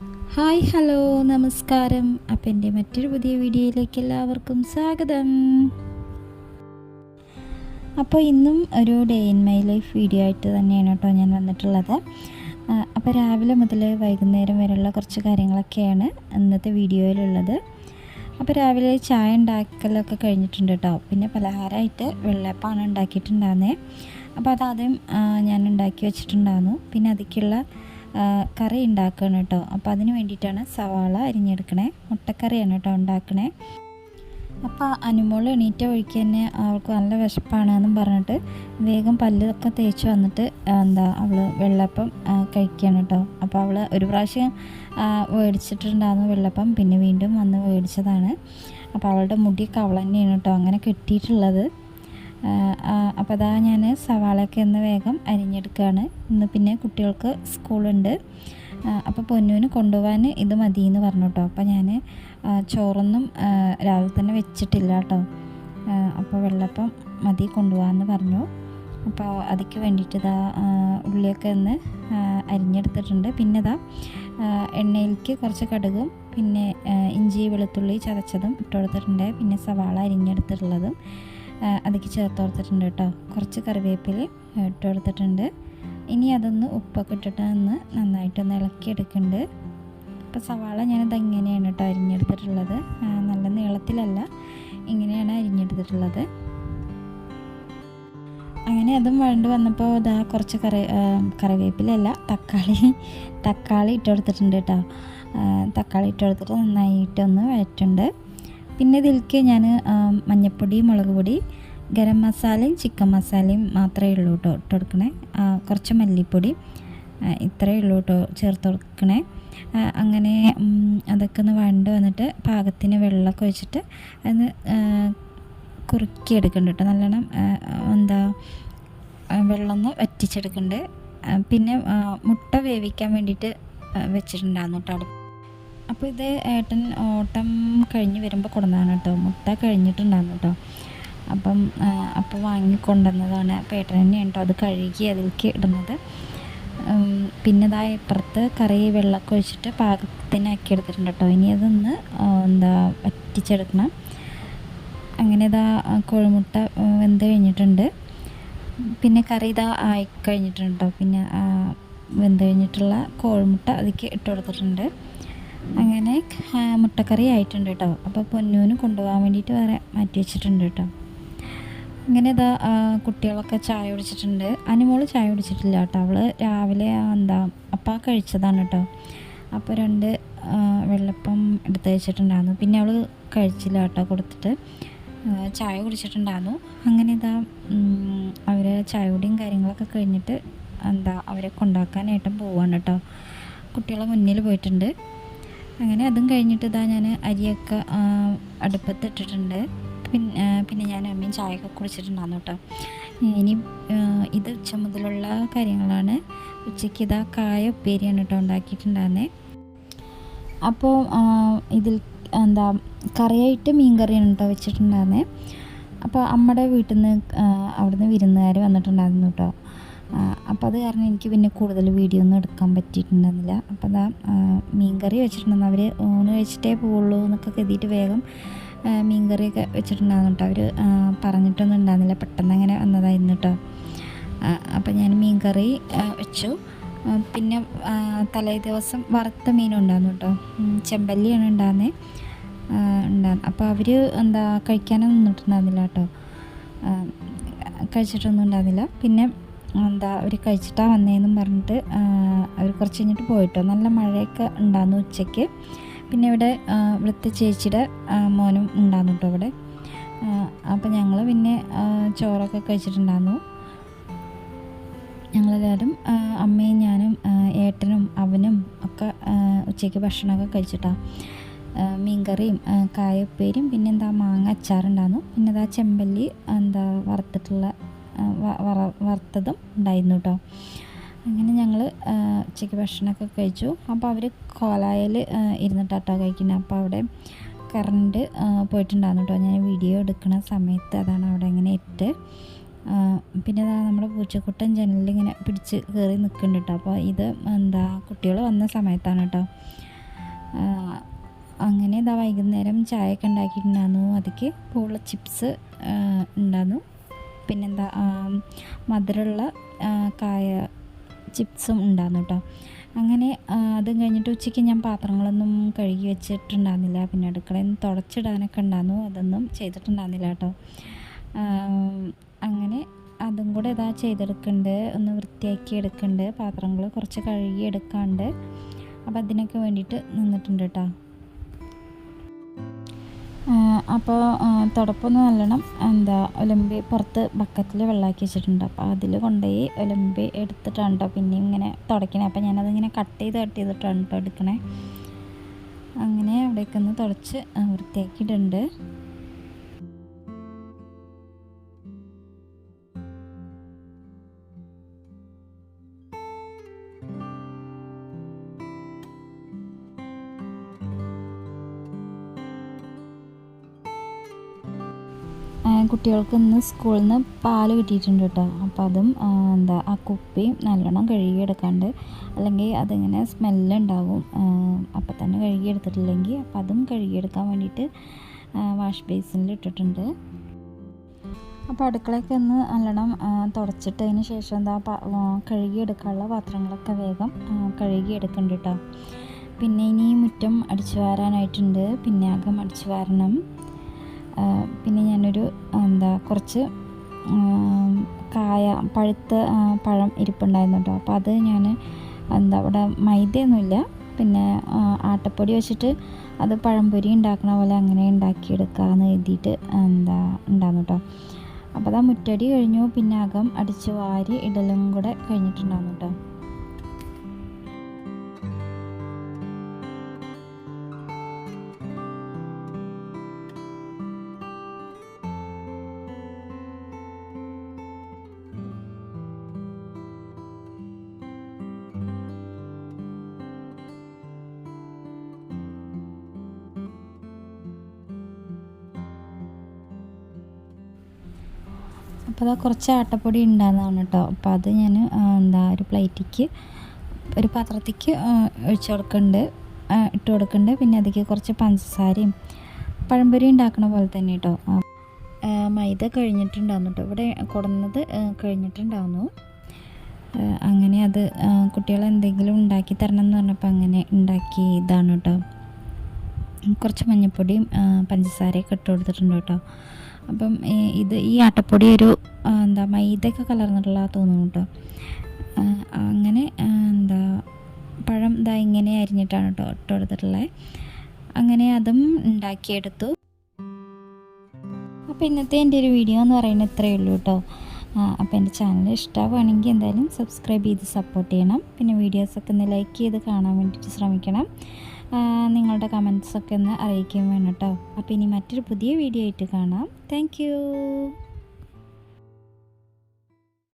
Hi hello നമസ്കാരം. അപ്പം എന്റെ മറ്റൊരു പുതിയ വീഡിയോയിലേക്ക് എല്ലാവർക്കും സ്വാഗതം. അപ്പോൾ ഇന്നും ഒരു day in my life video ആയിട്ട് തന്നെയാണ് കേട്ടോ ഞാൻ വന്നിട്ടുള്ളത്. അപ്പോൾ രാവിലെ മുതൽ വൈകുന്നേരം വരെയുള്ള കുറച്ച് കാര്യങ്ങളൊക്കെയാണ് ഇന്നത്തെ വീഡിയോയിലുള്ളത്. അപ്പോൾ രാവിലെ ചായ ഉണ്ടാക്കലൊക്കെ കഴിഞ്ഞിട്ടുണ്ട് കേട്ടോ. പിന്നെ പലഹാരമായിട്ട് വെള്ളപ്പാണ് ഉണ്ടാക്കിയിട്ടുണ്ടായിരുന്നേ അപ്പോൾ അതാദ്യം ഞാൻ ഉണ്ടാക്കി വെച്ചിട്ടുണ്ടായിരുന്നു പിന്നെ അതിലേക്കുള്ള ആ, കറി ഉണ്ടാക്കുകയാണ് കേട്ടോ. അപ്പോൾ അതിന് വേണ്ടിയിട്ടാണ് സവാള അരിഞ്ഞെടുക്കണേ. മുട്ടക്കറിയാണ് കേട്ടോ ഉണ്ടാക്കണേ. അപ്പോൾ അനുമോൾ എണീറ്റ വഴിക്ക് തന്നെ അവൾക്ക് നല്ല വിശപ്പാണെന്നും പറഞ്ഞിട്ട് വേഗം പല്ലൊക്കെ തേച്ച് വന്നിട്ട് എന്താ അവൾ വെള്ളപ്പം കഴിക്കുകയാണ് കേട്ടോ. അപ്പോൾ അവൾ ഒരു പ്രാവശ്യം മേടിച്ചിട്ടുണ്ടായിരുന്നു വെള്ളപ്പം പിന്നെ വീണ്ടും വന്ന് മേടിച്ചതാണ് അപ്പോൾ അവളുടെ മുടിയൊക്കെ അവൾ തന്നെയാണ് കേട്ടോ അങ്ങനെ കെട്ടിയിട്ടുള്ളത്. അപ്പോൾ അതാ ഞാൻ സവാളയൊക്കെ ഒന്ന് വേഗം അരിഞ്ഞെടുക്കുകയാണ് ഇന്ന് പിന്നെ കുട്ടികൾക്ക് സ്കൂളുണ്ട്. അപ്പോൾ പൊന്നുവിന് കൊണ്ടുപോകാൻ ഇത് മതി എന്ന് പറഞ്ഞു കേട്ടോ അപ്പോൾ ഞാൻ ചോറൊന്നും രാവിലെ തന്നെ വെച്ചിട്ടില്ല കേട്ടോ. അപ്പോൾ വെള്ളപ്പം മതി കൊണ്ടുപോകാമെന്ന് പറഞ്ഞു. അപ്പോൾ അതിക്ക് വേണ്ടിയിട്ട് ഇതാ ഉള്ളിയൊക്കെ ഒന്ന് അരിഞ്ഞെടുത്തിട്ടുണ്ട്. പിന്നെ ഇതാ എണ്ണയിലേക്ക് കുറച്ച് കടുകും പിന്നെ ഇഞ്ചി വെളുത്തുള്ളി ചതച്ചതും ഇട്ട് കൊടുത്തിട്ടുണ്ട്. പിന്നെ സവാള അരിഞ്ഞെടുത്തിട്ടുള്ളതും. അതിക്ക് ചേർത്ത് കൊടുത്തിട്ടുണ്ട് കേട്ടോ. കുറച്ച് കറിവേപ്പില ഇട്ട് കൊടുത്തിട്ടുണ്ട്. ഇനി അതൊന്ന് ഉപ്പൊക്കെ ഇട്ടിട്ട് ഒന്ന് നന്നായിട്ടൊന്ന് ഇളക്കിയെടുക്കുന്നുണ്ട്. അപ്പോൾ സവാള ഞാനത് ഇങ്ങനെയാണ് കേട്ടോ അരിഞ്ഞെടുത്തിട്ടുള്ളത്. നല്ല നീളത്തിലല്ല ഇങ്ങനെയാണ് അരിഞ്ഞെടുത്തിട്ടുള്ളത്. അങ്ങനെ അതും വേണ്ടി വന്നപ്പോൾ ഇതാ കുറച്ച് കറി കറിവേപ്പിലല്ല തക്കാളി തക്കാളി ഇട്ട് കൊടുത്തിട്ടുണ്ട് കേട്ടോ. തക്കാളി ഇട്ട് കൊടുത്തിട്ട് നന്നായിട്ടൊന്ന് വഴറ്റുണ്ട് പിന്നെ ഇതിലേക്ക് ഞാൻ മഞ്ഞൾപ്പൊടി മുളക് പൊടി ഗരം മസാലയും ചിക്കൻ മസാലയും മാത്രമേ ഉള്ളൂ കേട്ടോ ഇട്ട് കുറച്ച് മല്ലിപ്പൊടി ഇത്രയേ ഉള്ളൂ കേട്ടോ ചേർത്ത് കൊടുക്കണേ. അങ്ങനെ അതൊക്കെ ഒന്ന് വണ്ട് വന്നിട്ട് പാകത്തിന് വെള്ളമൊക്കെ ഒഴിച്ചിട്ട് അതിന് കുറുക്കിയെടുക്കുന്നുണ്ട് കേട്ടോ നല്ലോണം എന്താ വെള്ളം ഒന്ന് വറ്റിച്ചെടുക്കുന്നുണ്ട് പിന്നെ മുട്ട വേവിക്കാൻ വേണ്ടിയിട്ട് വെച്ചിട്ടുണ്ടായിരുന്നു കേട്ടോ അപ്പോൾ ഇത് ഏട്ടൻ ഓട്ടം കഴിഞ്ഞ് വരുമ്പോൾ കൊണ്ടുവന്നതാണ് കേട്ടോ. മുട്ട കഴിഞ്ഞിട്ടുണ്ടായിരുന്നു കേട്ടോ. അപ്പം അപ്പോൾ വാങ്ങി കൊണ്ടുവന്നതാണ്. അപ്പോൾ ഏട്ടൻ തന്നെയാണ് കേട്ടോ അത് കഴുകി അതിലേക്ക് ഇടുന്നത്. പിന്നെ ഇതാ ഇപ്പുറത്ത് കറി വെള്ളമൊക്കെ ഒഴിച്ചിട്ട് പാകത്തിനാക്കി എടുത്തിട്ടുണ്ട് കേട്ടോ. ഇനി അതൊന്ന് എന്താ വറ്റിച്ചെടുക്കണം. അങ്ങനെ ഇതാ കോഴിമുട്ട വെന്ത് കഴിഞ്ഞിട്ടുണ്ട്. പിന്നെ കറി ഇതാ ആയി കഴിഞ്ഞിട്ടുണ്ട് കേട്ടോ. പിന്നെ വെന്ത് കഴിഞ്ഞിട്ടുള്ള കോഴിമുട്ട അതിലേക്ക് ഇട്ട് കൊടുത്തിട്ടുണ്ട്. അങ്ങനെ മുട്ടക്കറി ആയിട്ടുണ്ട് കേട്ടോ. അപ്പോൾ പൊന്നൂന് കൊണ്ടുപോകാൻ വേണ്ടിയിട്ട് വേറെ മാറ്റി വെച്ചിട്ടുണ്ട് കേട്ടോ. അങ്ങനെ ഇതാ കുട്ടികളൊക്കെ ചായ കുടിച്ചിട്ടുണ്ട്. അനുമോൾ ചായ കുടിച്ചിട്ടില്ല കേട്ടോ. അവൾ രാവിലെ എന്താ അപ്പ കഴിച്ചതാണ് കേട്ടോ. അപ്പോൾ രണ്ട് വെള്ളപ്പം എടുത്ത് വെച്ചിട്ടുണ്ടായിരുന്നു. പിന്നെ അവൾ കഴിച്ചില്ല കേട്ടോ കൊടുത്തിട്ട്. ചായ കുടിച്ചിട്ടുണ്ടായിരുന്നു. അങ്ങനെ ഇതാ അവർ ചായ കുടിയും കാര്യങ്ങളൊക്കെ കഴിഞ്ഞിട്ട് എന്താ അവരെ കൊണ്ടാക്കാനായിട്ടും പോവാണ് കേട്ടോ. കുട്ടികളെ മുന്നിൽ പോയിട്ടുണ്ട്. അങ്ങനെ അതും കഴിഞ്ഞിട്ട് ഇതാ ഞാൻ അരിയൊക്കെ അടുപ്പത്തിട്ടിട്ടുണ്ട് പിന്നെ പിന്നെ ഞാൻ അമ്മയും ചായയൊക്കെ കുടിച്ചിട്ടുണ്ടായിരുന്നു കേട്ടോ. ഇനി ഇത് ഉച്ച മുതലുള്ള കാര്യങ്ങളാണ്. ഉച്ചയ്ക്ക് ഇതാ കായ ഉപ്പേരിയാണ് കേട്ടോ ഉണ്ടാക്കിയിട്ടുണ്ടായിരുന്നേ. അപ്പോൾ ഇതിൽ എന്താ കറിയായിട്ട് മീൻ കറിയാണ് കേട്ടോ വെച്ചിട്ടുണ്ടായിരുന്നേ. അപ്പോൾ അമ്മയുടെ വീട്ടിൽ നിന്ന് അവിടുന്ന് വിരുന്നുകാർ വന്നിട്ടുണ്ടായിരുന്നു കേട്ടോ. അപ്പോൾ അത് കാരണം എനിക്ക് പിന്നെ കൂടുതൽ വീഡിയോ ഒന്നും എടുക്കാൻ പറ്റിയിട്ടുണ്ടായിരുന്നില്ല അപ്പോൾ അതാ മീൻകറി വെച്ചിട്ടുണ്ടെന്ന് അവർ ഊണ് കഴിച്ചിട്ടേ പോവുള്ളൂ എന്നൊക്കെ കരുതിയിട്ട് വേഗം മീൻകറിയൊക്കെ മീൻ കറിയൊക്കെ വെച്ചിട്ടുണ്ടായിരുന്നു കേട്ടോ അവർ പറഞ്ഞിട്ടൊന്നും ഉണ്ടായിരുന്നില്ല. പെട്ടെന്ന് അങ്ങനെ വന്നതായിരുന്നു കേട്ടോ അപ്പോൾ ഞാൻ മീൻകറി വെച്ചു. പിന്നെ തലേ ദിവസം വറുത്ത മീനും ഉണ്ടായിരുന്നു കേട്ടോ ചെമ്പല്ലിയാണ് ഉണ്ടാകുന്നത് ഉണ്ടാകുന്നത് അപ്പോൾ അവർ എന്താ കഴിക്കാനൊന്നും നിന്നിട്ടുണ്ടായിരുന്നില്ല കേട്ടോ കഴിച്ചിട്ടൊന്നും ഉണ്ടായിരുന്നില്ല. പിന്നെ എന്താ അവർ കഴിച്ചിട്ടാണ് വന്നതെന്നും പറഞ്ഞിട്ട് അവർ കുറച്ച് കഴിഞ്ഞിട്ട് പോയിട്ടോ. നല്ല മഴയൊക്കെ ഉണ്ടായിരുന്നു ഉച്ചയ്ക്ക്. പിന്നെ ഇവിടെ വൃത്ത ചേച്ചിയുടെ മോനും ഉണ്ടായിരുന്നു കേട്ടോ ഇവിടെ. അപ്പോൾ ഞങ്ങൾ പിന്നെ ചോറൊക്കെ കഴിച്ചിട്ടുണ്ടായിരുന്നു ഞങ്ങളെല്ലാവരും അമ്മയും ഞാനും ഏട്ടനും അവനും ഒക്കെ ഉച്ചയ്ക്ക് ഭക്ഷണമൊക്കെ കഴിച്ചിട്ടാണ് മീൻകറിയും കായപ്പേരും പിന്നെ എന്താ മാങ്ങ അച്ചാറുണ്ടായിരുന്നു പിന്നെ ചെമ്പല്ലി എന്താ വറുത്തിട്ടുള്ള വറുത്തതും ഉണ്ടായിരുന്നു കേട്ടോ അങ്ങനെ ഞങ്ങൾ ഉച്ചയ്ക്ക് ഭക്ഷണമൊക്കെ കഴിച്ചു. അപ്പോൾ അവർ കോലായിൽ ഇരുന്നിട്ടാട്ടോ കഴിക്കുന്നത് അപ്പോൾ അവിടെ കറണ്ട് പോയിട്ടുണ്ടായിരുന്നു കേട്ടോ ഞാൻ വീഡിയോ എടുക്കുന്ന സമയത്ത് അതാണ് അവിടെ ഇങ്ങനെ ഇട്ട് പിന്നെ അതാണ് നമ്മുടെ പൂച്ചക്കുട്ടൻ ജനലിൽ ഇങ്ങനെ പിടിച്ച് കയറി നിൽക്കുന്നുണ്ട് കേട്ടോ അപ്പോൾ ഇത് എന്താ കുട്ടികൾ വന്ന സമയത്താണ് കേട്ടോ അങ്ങനെ ഇതാ വൈകുന്നേരം ചായയൊക്കെ ഉണ്ടാക്കിയിട്ടുണ്ടായിരുന്നു. അതിക്ക് പൂള ചിപ്സ് ഉണ്ടായിരുന്നു പിന്നെന്താ മധുരമുള്ള കായ ചിപ്സും ഉണ്ടായിരുന്നു കേട്ടോ അങ്ങനെ അതും കഴിഞ്ഞിട്ട് ഉച്ചയ്ക്ക് ഞാൻ പാത്രങ്ങളൊന്നും കഴുകി വെച്ചിട്ടുണ്ടായിരുന്നില്ല. പിന്നെ അടുക്കളയിൽ നിന്ന് തുടച്ചിടാനൊക്കെ ഉണ്ടായിരുന്നു. അതൊന്നും ചെയ്തിട്ടുണ്ടായിരുന്നില്ല കേട്ടോ അങ്ങനെ അതും കൂടെ ഇതാ ചെയ്തെടുക്കുന്നുണ്ട് ഒന്ന് വൃത്തിയാക്കി എടുക്കുന്നുണ്ട് പാത്രങ്ങൾ കുറച്ച് കഴുകി എടുക്കാണ്ട് അപ്പോൾ അതിനൊക്കെ വേണ്ടിയിട്ട് നിന്നിട്ടുണ്ട് കേട്ടോ അപ്പോൾ തുടപ്പൊന്ന് നല്ലോണം എന്താ ഒലമ്പി പുറത്ത് ബക്കറ്റിൽ വെള്ളമാക്കി വെച്ചിട്ടുണ്ട്. അപ്പോൾ അതിൽ കൊണ്ടുപോയി ഒലമ്പി എടുത്തിട്ടാണ് കേട്ടോ പിന്നെ ഇങ്ങനെ തുടയ്ക്കണേ അപ്പോൾ ഞാനതിങ്ങനെ കട്ട് ചെയ്ത് കട്ട് ചെയ്തിട്ടാണ് കേട്ടോ എടുക്കണേ. അങ്ങനെ അവിടേക്കൊന്ന് തുടച്ച് വൃത്തിയാക്കിയിട്ടുണ്ട്. കുട്ടികൾക്ക് ഇന്ന് സ്കൂളിൽ നിന്ന് പാൽ കിട്ടിയിട്ടുണ്ട് കേട്ടോ. അപ്പോൾ അതും എന്താ ആ കുപ്പി നല്ലോണം കഴുകിയെടുക്കാണ്ട് അല്ലെങ്കിൽ അതിങ്ങനെ സ്മെല്ലുണ്ടാവും. അപ്പം തന്നെ കഴുകിയെടുത്തിട്ടില്ലെങ്കിൽ അപ്പം അതും കഴുകിയെടുക്കാൻ വേണ്ടിയിട്ട് വാഷ് ബേസിനിൽ ഇട്ടിട്ടുണ്ട്. അപ്പോൾ അടുക്കളയൊക്കെ ഒന്ന് നല്ലോണം തുടച്ചിട്ടതിന് ശേഷം എന്താ കഴുകിയെടുക്കാനുള്ള പാത്രങ്ങളൊക്കെ വേഗം കഴുകിയെടുക്കുന്നുണ്ട് കേട്ടോ. പിന്നെ ഇനി മുറ്റം അടിച്ചു വാരാനായിട്ടുണ്ട്. പിന്നെ അകം അടിച്ചു വാരണം. പിന്നെ ഞാനൊരു എന്താ കുറച്ച് കായ പഴുത്ത പഴം ഇരിപ്പുണ്ടായിരുന്നു അപ്പോൾ അത് ഞാൻ എന്താ അവിടെ മൈദയൊന്നുമില്ല. പിന്നെ ആട്ടപ്പൊടി വെച്ചിട്ട് അത് പഴംപൊരി ഉണ്ടാക്കണ പോലെ അങ്ങനെ ഉണ്ടാക്കിയെടുക്കാമെന്ന് എഴുതിയിട്ട് എന്താ ഉണ്ടായിരുന്നു കേട്ടോ അപ്പോൾ അതാ മുറ്റടി കഴിഞ്ഞു. പിന്നെ അകം അടിച്ച് വാരി ഇടലും കൂടെ കഴിഞ്ഞിട്ടുണ്ടായിരുന്നു കേട്ടോ അപ്പോൾ അതാ കുറച്ച് ആട്ടപ്പൊടി ഉണ്ടാകുന്നതാണ് കേട്ടോ അപ്പോൾ അത് ഞാൻ എന്താ ഒരു പ്ലേറ്റിക്ക് ഒരു പാത്രത്തേക്ക് ഒഴിച്ച് കൊടുക്കുന്നുണ്ട് ഇട്ട് കൊടുക്കുന്നുണ്ട് പിന്നെ അതിലേക്ക് കുറച്ച് പഞ്ചസാരയും പഴംപൊരി ഉണ്ടാക്കണ പോലെ തന്നെ കേട്ടോ മൈദ കഴിഞ്ഞിട്ടുണ്ടാകുന്നു കേട്ടോ ഇവിടെ കൊടുന്നത് കഴിഞ്ഞിട്ടുണ്ടാകുന്നു അങ്ങനെ അത് കുട്ടികൾ എന്തെങ്കിലും ഉണ്ടാക്കി തരണം എന്ന് പറഞ്ഞപ്പോൾ അങ്ങനെ ഉണ്ടാക്കി ഇതാണ് കേട്ടോ കുറച്ച് മഞ്ഞൾപ്പൊടിയും പഞ്ചസാരയൊക്കെ ഇട്ട് കൊടുത്തിട്ടുണ്ട് കേട്ടോ അപ്പം ഇത് ഈ ആട്ടപ്പൊടി ഒരു എന്താ മൈദയൊക്കെ കലർന്നിട്ടുള്ള തോന്നുന്നു കേട്ടോ. അങ്ങനെ എന്താ പഴം ഇതാ ഇങ്ങനെ അരിഞ്ഞിട്ടാണ് കേട്ടോ ഇട്ട് കൊടുത്തിട്ടുള്ളത് അങ്ങനെ അതും ഉണ്ടാക്കിയെടുത്തു. അപ്പോൾ ഇന്നത്തെ എന്റെ ഒരു വീഡിയോ എന്ന് പറയുന്നത് ഇത്രയേ ഉള്ളൂ കേട്ടോ. അപ്പോൾ എന്റെ ചാനൽ ഇഷ്ടമാവുകയാണെങ്കിൽ എന്തായാലും സബ്സ്ക്രൈബ് ചെയ്ത് സപ്പോർട്ട് ചെയ്യണം. പിന്നെ വീഡിയോസൊക്കെ ഒന്ന് ലൈക്ക് ചെയ്ത് കാണാൻ വേണ്ടിയിട്ട് ശ്രമിക്കണം. നിങ്ങളുടെ കമൻസൊക്കെ ഒന്ന് അറിയിക്കാൻ വേണം കേട്ടോ. അപ്പോൾ ഇനി മറ്റൊരു പുതിയ വീഡിയോ ആയിട്ട് കാണാം. താങ്ക്